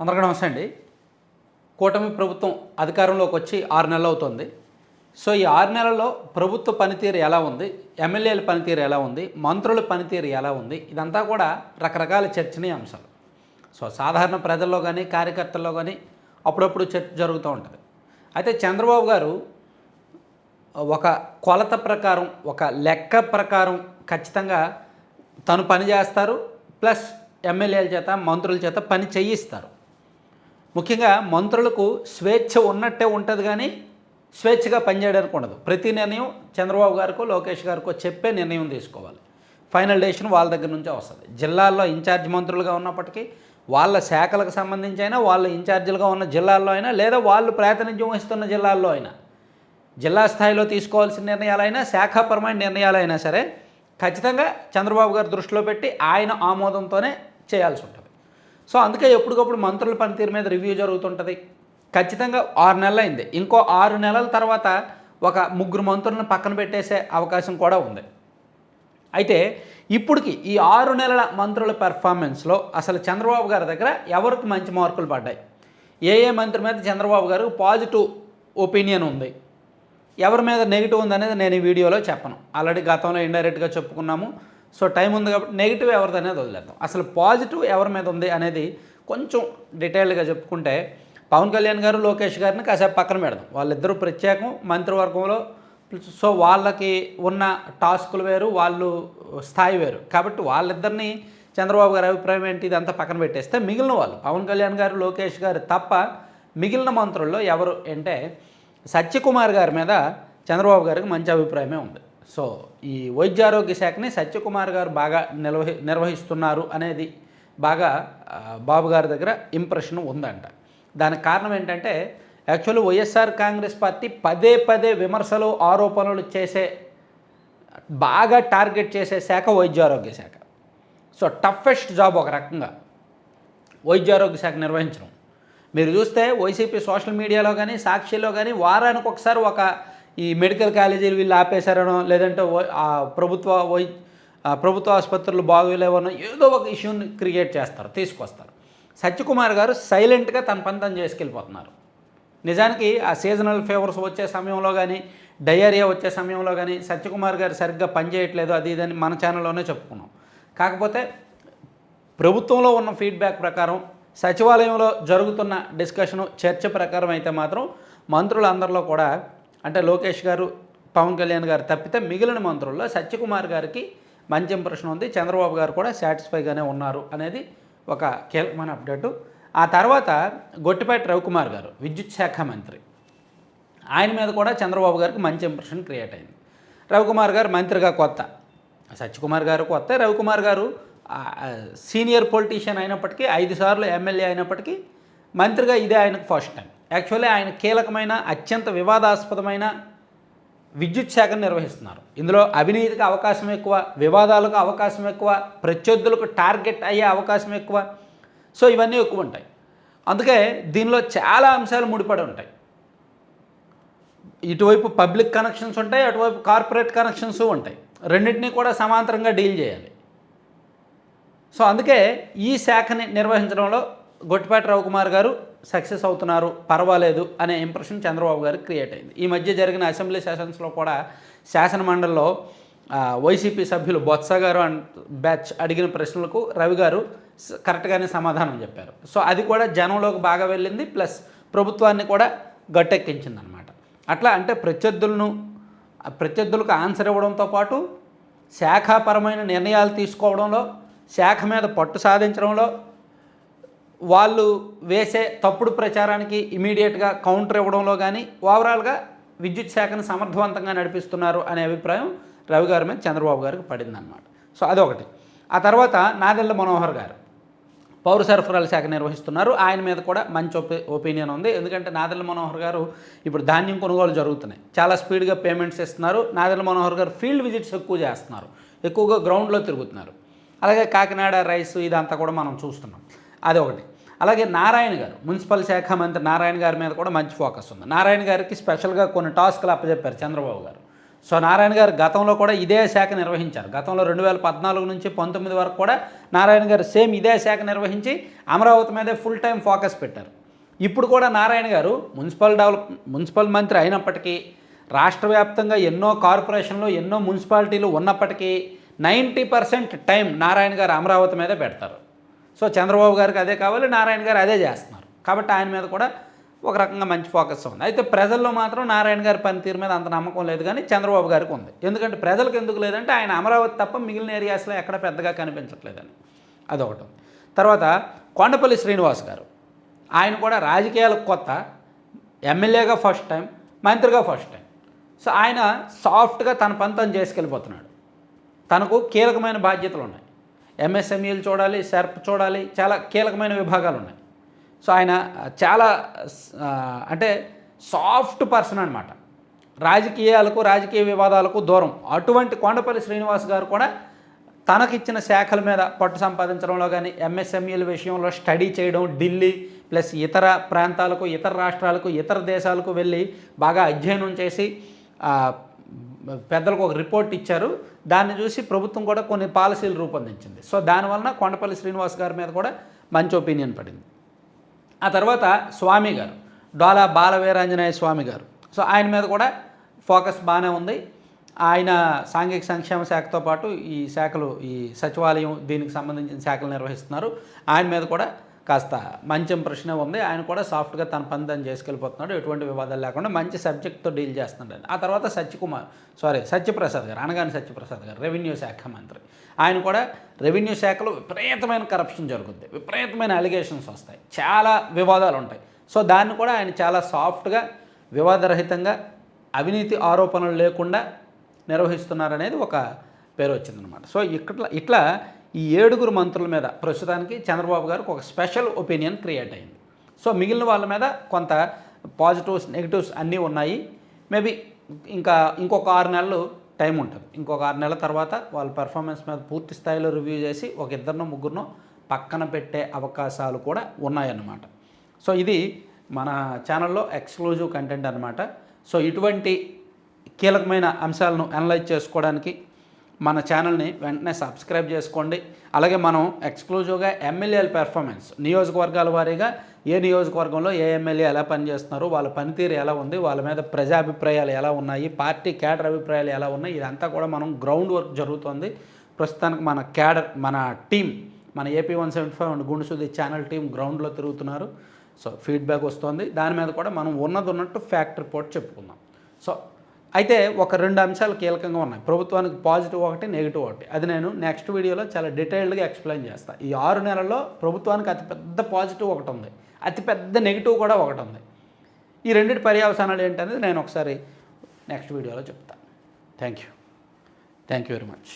అందరికీ నమస్తే అండి. కూటమి ప్రభుత్వం అధికారంలోకి వచ్చి ఆరు నెలలు అవుతుంది. సో ఈ ఆరు నెలల్లో ప్రభుత్వ పనితీరు ఎలా ఉంది? ఎమ్మెల్యేల పనితీరు ఎలా ఉంది? మంత్రుల పనితీరు ఎలా ఉంది? ఇదంతా కూడా రకరకాల చర్చనీయాంశాలు సో సాధారణ ప్రజల్లో కానీ కార్యకర్తల్లో కానీ అప్పుడప్పుడు చర్చ జరుగుతూ ఉంటుంది. అయితే చంద్రబాబు గారు ఒక కొలత ప్రకారం ఒక లెక్క ప్రకారం ఖచ్చితంగా తను పని చేస్తారు ప్లస్ ఎమ్మెల్యేల చేత మంత్రుల చేత పని చేయిస్తారు. ముఖ్యంగా మంత్రులకు స్వేచ్ఛ ఉన్నట్టే ఉంటుంది కానీ స్వేచ్ఛగా పనిచేయడానికి ఉండదు. ప్రతి నిర్ణయం చంద్రబాబు గారికో లోకేష్ గారికో చెప్పే నిర్ణయం తీసుకోవాలి. ఫైనల్ డెసిషన్ వాళ్ళ దగ్గర నుంచే వస్తుంది. జిల్లాల్లో ఇన్ఛార్జ్ మంత్రులుగా ఉన్నప్పటికీ వాళ్ళ శాఖలకు సంబంధించి అయినా వాళ్ళ ఇన్ఛార్జీలుగా ఉన్న జిల్లాల్లో అయినా లేదా వాళ్ళు ప్రాతినిధ్యం వహిస్తున్న జిల్లాల్లో అయినా జిల్లా స్థాయిలో తీసుకోవాల్సిన నిర్ణయాలైనా శాఖాపరమైన నిర్ణయాలైనా సరే ఖచ్చితంగా చంద్రబాబు గారు దృష్టిలో పెట్టి ఆయన ఆమోదంతోనే చేయాల్సి ఉంటుంది. సో అందుకే ఎప్పటికప్పుడు మంత్రుల పనితీరు మీద రివ్యూ జరుగుతుంటుంది. ఖచ్చితంగా ఆరు నెలలు అయింది ఇంకో ఆరు నెలల తర్వాత ఒక ముగ్గురు మంత్రులను పక్కన పెట్టేసే అవకాశం కూడా ఉంది. అయితే ఇప్పటికి ఈ ఆరు నెలల మంత్రుల పెర్ఫార్మెన్స్లో అసలు చంద్రబాబు గారి దగ్గర ఎవరికి మంచి మార్కులు పడ్డాయి? ఏ ఏ మంత్రి మీద చంద్రబాబు గారు పాజిటివ్ ఒపీనియన్ ఉంది? ఎవరి మీద నెగిటివ్ ఉందనేది నేను ఈ వీడియోలో చెప్పను. ఆల్రెడీ గతంలో ఇండైరెక్ట్గా చెప్పుకున్నాము. సో టైం ఉంది కాబట్టి నెగిటివ్ ఎవరిది అనేది వదిలేద్దాం. అసలు పాజిటివ్ ఎవరి మీద ఉంది అనేది కొంచెం డీటెయిల్డ్గా చెప్పుకుంటే పవన్ కళ్యాణ్ గారు లోకేష్ గారిని కాసేపు పక్కన పెడదాం. వాళ్ళిద్దరూ ప్రత్యేకం మంత్రివర్గంలో సో వాళ్ళకి ఉన్న టాస్కులు వేరు వాళ్ళు స్థాయి వేరు. కాబట్టి వాళ్ళిద్దరిని చంద్రబాబు గారి అభిప్రాయం ఏంటి? ఇదంతా పక్కన పెట్టేస్తే మిగిలిన వాళ్ళు పవన్ కళ్యాణ్ గారు లోకేష్ గారు తప్ప మిగిలిన మంత్రుల్లో ఎవరు అంటే సత్యకుమార్ గారి మీద చంద్రబాబు గారికి మంచి అభిప్రాయమే ఉంది. సో ఈ వైద్యారోగ్య శాఖని సత్యకుమార్ గారు బాగా నిర్వహి నిర్వహిస్తున్నారు అనేది బాగా బాబు గారి దగ్గర ఇంప్రెషన్ ఉందంట. దానికి కారణం ఏంటంటే యాక్చువల్లీ వైఎస్ఆర్ కాంగ్రెస్ పార్టీ పదే పదే విమర్శలు ఆరోపణలు చేసే బాగా టార్గెట్ చేసే శాఖ వైద్యారోగ్య శాఖ. సో టఫెస్ట్ జాబ్ ఒక రకంగా వైద్యారోగ్య శాఖ నిర్వహించడం. మీరు చూస్తే వైసీపీ సోషల్ మీడియాలో కానీ సాక్షిలో కానీ వారానికి ఒకసారి ఒక ఈ మెడికల్ కాలేజీలు వీళ్ళు ఆపేశారనో లేదంటే ఆ ప్రభుత్వ వై ప్రభుత్వ ఆసుపత్రులు బాగోలేవనో ఏదో ఒక ఇష్యూని క్రియేట్ చేస్తారు తీసుకొస్తారు. సత్యకుమార్ గారు సైలెంట్గా తన పని తను చేసుకెళ్ళిపోతున్నారు. నిజానికి ఆ సీజనల్ ఫీవర్స్ వచ్చే సమయంలో కానీ డయేరియా వచ్చే సమయంలో కానీ సత్యకుమార్ గారు సరిగ్గా పనిచేయట్లేదు అది ఇదని మన ఛానల్లోనే చెప్పుకున్నాం. కాకపోతే ప్రభుత్వంలో ఉన్న ఫీడ్బ్యాక్ ప్రకారం సచివాలయంలో జరుగుతున్న డిస్కషను చర్చ ప్రకారం అయితే మాత్రం మంత్రులందరిలో కూడా అంటే లోకేష్ గారు పవన్ కళ్యాణ్ గారు తప్పితే మిగిలిన మంత్రుల్లో సత్యకుమార్ గారికి మంచి ఇంప్రెషన్ ఉంది. చంద్రబాబు గారు కూడా సాటిస్ఫైగానే ఉన్నారు అనేది ఒక కీలకమైన అప్డేటు. ఆ తర్వాత గొట్టిపాటి రవికుమార్ గారు విద్యుత్ శాఖ మంత్రి. ఆయన మీద కూడా చంద్రబాబు గారికి మంచి ఇంప్రెషన్ క్రియేట్ అయింది. రవికుమార్ గారు మంత్రిగా కొత్త. సత్యకుమార్ గారు కొత్త. రవికుమార్ గారు సీనియర్ పొలిటీషియన్ అయినప్పటికీ ఐదు సార్లు ఎమ్మెల్యే అయినప్పటికీ మంత్రిగా ఇదే ఆయనకు ఫస్ట్ టైం. యాక్చువల్లీ ఆయన కీలకమైన అత్యంత వివాదాస్పదమైన విద్యుత్ శాఖను నిర్వహిస్తున్నారు. ఇందులో అవినీతికి అవకాశం ఎక్కువ వివాదాలకు అవకాశం ఎక్కువ ప్రత్యర్థులకు టార్గెట్ అయ్యే అవకాశం ఎక్కువ. సో ఇవన్నీ ఎక్కువ ఉంటాయి. అందుకే దీనిలో చాలా అంశాలు ముడిపడి ఉంటాయి. ఇటువైపు పబ్లిక్ కనెక్షన్స్ ఉంటాయి అటువైపు కార్పొరేట్ కనెక్షన్స్ ఉంటాయి. రెండింటినీ కూడా సమాంతరంగా డీల్ చేయాలి. సో అందుకే ఈ శాఖని నిర్వహించడంలో గొట్టిపాటి రవికుమార్ గారు సక్సెస్ అవుతున్నారు పర్వాలేదు అనే ఇంప్రెషన్ చంద్రబాబు గారికి క్రియేట్ అయింది. ఈ మధ్య జరిగిన అసెంబ్లీ సెషన్స్లో కూడా శాసన మండలిలో వైసీపీ సభ్యులు బొత్స గారు అండ్ బ్యాచ్ అడిగిన ప్రశ్నలకు రవి గారు కరెక్ట్గానే సమాధానం చెప్పారు. సో అది కూడా జనంలోకి బాగా వెళ్ళింది ప్లస్ ప్రభుత్వాన్ని కూడా గట్టెక్కించింది అనమాట అట్లా అంటే ప్రత్యర్థులను ప్రత్యర్థులకు ఆన్సర్ ఇవ్వడంతో పాటు శాఖాపరమైన నిర్ణయాలు తీసుకోవడంలో శాఖ మీద పట్టు సాధించడంలో వాళ్ళు వేసే తప్పుడు ప్రచారానికి ఇమీడియట్గా కౌంటర్ ఇవ్వడంలో కానీ ఓవరాల్గా విద్యుత్ శాఖను సమర్థవంతంగా నడిపిస్తున్నారు అనే అభిప్రాయం రవి గారి మీద చంద్రబాబు గారికి పడిందనమాట సో అదొకటి. ఆ తర్వాత నాదెల్ల మనోహర్ గారు పౌర సరఫరాల శాఖ నిర్వహిస్తున్నారు. ఆయన మీద కూడా మంచి ఒపీ ఒపీనియన్ ఉంది. ఎందుకంటే నాదెల్ల మనోహర్ గారు ఇప్పుడు ధాన్యం కొనుగోలు జరుగుతున్నాయి. చాలా స్పీడ్గా పేమెంట్స్ ఇస్తున్నారు. నాదెల్ల మనోహర్ గారు ఫీల్డ్ విజిట్స్ ఎక్కువ చేస్తున్నారు. ఎక్కువగా గ్రౌండ్లో తిరుగుతున్నారు. అలాగే కాకినాడ రైస్ ఇదంతా కూడా మనం చూస్తున్నాం. అదొకటి. అలాగే నారాయణ గారు మున్సిపల్ శాఖ మంత్రి నారాయణ గారి మీద కూడా మంచి ఫోకస్ ఉంది. నారాయణ గారికి స్పెషల్గా కొన్ని టాస్క్లు అప్పచెప్పారు చంద్రబాబు గారు. సో నారాయణ గారు గతంలో కూడా ఇదే శాఖ నిర్వహించారు. గతంలో రెండు వేల పద్నాలుగు నుంచి పంతొమ్మిది వరకు కూడా నారాయణ గారు సేమ్ ఇదే శాఖ నిర్వహించి అమరావతి మీదే ఫుల్ టైం ఫోకస్ పెట్టారు. ఇప్పుడు కూడా నారాయణ గారు మున్సిపల్ డెవలప్ మున్సిపల్ మంత్రి అయినప్పటికీ రాష్ట్ర వ్యాప్తంగా ఎన్నో కార్పొరేషన్లు ఎన్నో మున్సిపాలిటీలు ఉన్నప్పటికీ నైంటీ పర్సెంట్ టైం నారాయణ గారు అమరావతి మీదే పెడతారు. సో చంద్రబాబు గారికి అదే కావాలి నారాయణ గారు అదే చేస్తున్నారు. కాబట్టి ఆయన మీద కూడా ఒక రకంగా మంచి ఫోకస్ ఉంది. అయితే ప్రజల్లో మాత్రం నారాయణ గారి పనితీరు మీద అంత నమ్మకం లేదు కానీ చంద్రబాబు గారికి ఉంది. ఎందుకంటే ప్రజలకు ఎందుకు లేదంటే ఆయన అమరావతి తప్ప మిగిలిన ఏరియాస్లో ఎక్కడ పెద్దగా కనిపించట్లేదని. అదొకటి. తర్వాత కొండపల్లి శ్రీనివాస్ గారు. ఆయన కూడా రాజకీయాలకు కొత్త. ఎమ్మెల్యేగా ఫస్ట్ టైం మంత్రిగా ఫస్ట్ టైం సో ఆయన సాఫ్ట్గా తన పని తను చేసుకెళ్ళిపోతున్నాడు. తనకు కీలకమైన బాధ్యతలు ఉన్నాయి. ఎంఎస్ఎంఈలు చూడాలి సెర్ప్ చూడాలి చాలా కీలకమైన విభాగాలు ఉన్నాయి. సో ఆయన చాలా అంటే సాఫ్ట్ పర్సన్ అనమాట రాజకీయాలకు రాజకీయ వివాదాలకు దూరం. అటువంటి కొండపల్లి శ్రీనివాస్ గారు కూడా తనకిచ్చిన శాఖల మీద పట్టు సంపాదించడంలో కానీ ఎంఎస్ఎంఈల విషయంలో స్టడీ చేయడం ఢిల్లీ ప్లస్ ఇతర ప్రాంతాలకు ఇతర రాష్ట్రాలకు ఇతర దేశాలకు వెళ్ళి బాగా అధ్యయనం చేసి పెద్దలకు ఒక రిపోర్ట్ ఇచ్చారు. దాన్ని చూసి ప్రభుత్వం కూడా కొన్ని పాలసీలు రూపొందించింది. సో దానివలన కొండపల్లి శ్రీనివాస్ గారి మీద కూడా మంచి ఒపీనియన్ పడింది. ఆ తర్వాత స్వామి గారు డోలా బాలవీరాంజనేయ స్వామి గారు. సో ఆయన మీద కూడా ఫోకస్ బాగానే ఉంది. ఆయన సాంఘిక సంక్షేమ శాఖతో పాటు ఈ శాఖలు ఈ సచివాలయం దీనికి సంబంధించిన శాఖలు నిర్వహిస్తున్నారు. ఆయన మీద కూడా కాస్త మంచి ప్రశ్న ఉంది. ఆయన కూడా సాఫ్ట్గా తన పని తను చేసుకెళ్ళిపోతున్నాడు. ఎటువంటి వివాదాలు లేకుండా మంచి సబ్జెక్ట్తో డీల్ చేస్తున్నాడు ఆ తర్వాత సత్యకుమార్ సారీ సత్యప్రసాద్ గారు అనగాని సత్యప్రసాద్ గారు రెవెన్యూ శాఖ మంత్రి. ఆయన కూడా రెవెన్యూ శాఖలో విపరీతమైన కరప్షన్ జరుగుద్ది. విపరీతమైన అలిగేషన్స్ వస్తాయి. చాలా వివాదాలు ఉంటాయి. సో దాన్ని కూడా ఆయన చాలా సాఫ్ట్గా వివాదరహితంగా అవినీతి ఆరోపణలు లేకుండా నిర్వహిస్తున్నారనేది ఒక పేరు వచ్చిందనమాట సో ఇక్కడ ఇట్లా ఈ ఏడుగురు మంత్రుల మీద ప్రస్తుతానికి చంద్రబాబు గారికి ఒక స్పెషల్ ఒపీనియన్ క్రియేట్ అయింది. సో మిగిలిన వాళ్ళ మీద కొంత పాజిటివ్స్ నెగిటివ్స్ అన్నీ ఉన్నాయి. మేబీ ఇంకా ఇంకొక ఆరు నెలలు టైం ఉంటుంది. ఇంకొక ఆరు నెలల తర్వాత వాళ్ళ పెర్ఫార్మెన్స్ మీద పూర్తి స్థాయిలో రివ్యూ చేసి ఒక ఇద్దరినో ముగ్గురునో పక్కన పెట్టే అవకాశాలు కూడా ఉన్నాయన్నమాట. సో ఇది మన ఛానల్లో ఎక్స్క్లూజివ్ కంటెంట్ అనమాట సో ఇటువంటి కీలకమైన అంశాలను అనలైజ్ చేసుకోవడానికి మన ఛానల్ని వెంటనే సబ్స్క్రైబ్ చేసుకోండి. అలాగే మనం ఎక్స్క్లూజివ్గా ఎమ్మెల్యేల పెర్ఫార్మెన్స్ నియోజకవర్గాల వారీగా ఏ నియోజకవర్గంలో ఏ ఎమ్మెల్యే ఎలా పనిచేస్తున్నారు వాళ్ళ పనితీరు ఎలా ఉంది వాళ్ళ మీద ప్రజాభిప్రాయాలు ఎలా ఉన్నాయి పార్టీ క్యాడర్ అభిప్రాయాలు ఎలా ఉన్నాయి ఇదంతా కూడా మనం గ్రౌండ్ వర్క్ జరుగుతుంది. ప్రస్తుతానికి మన క్యాడర్ మన టీం మన AP one seventy five and గుండుసుది channel team గ్రౌండ్లో తిరుగుతున్నారు. సో ఫీడ్బ్యాక్ వస్తుంది. దాని మీద కూడా మనం ఉన్నది ఉన్నట్టు ఫ్యాక్ట్ రిపోర్ట్ చెప్పుకుందాం. సో అయితే ఒక రెండు అంశాలు కీలకంగా ఉన్నాయి. ప్రభుత్వానికి పాజిటివ్ ఒకటి నెగిటివ్ ఒకటి. అది నేను నెక్స్ట్ వీడియోలో చాలా డీటెయిల్డ్గా ఎక్స్ప్లెయిన్ చేస్తాను ఈ ఆరు నెలల్లో ప్రభుత్వానికి అతిపెద్ద పాజిటివ్ ఒకటి ఉంది. అతిపెద్ద నెగిటివ్ కూడా ఒకటి ఉంది. ఈ రెండింటి పర్యవసానాలు ఏంటనేది నేను ఒకసారి నెక్స్ట్ వీడియోలో చెప్తాను thank you thank you very much.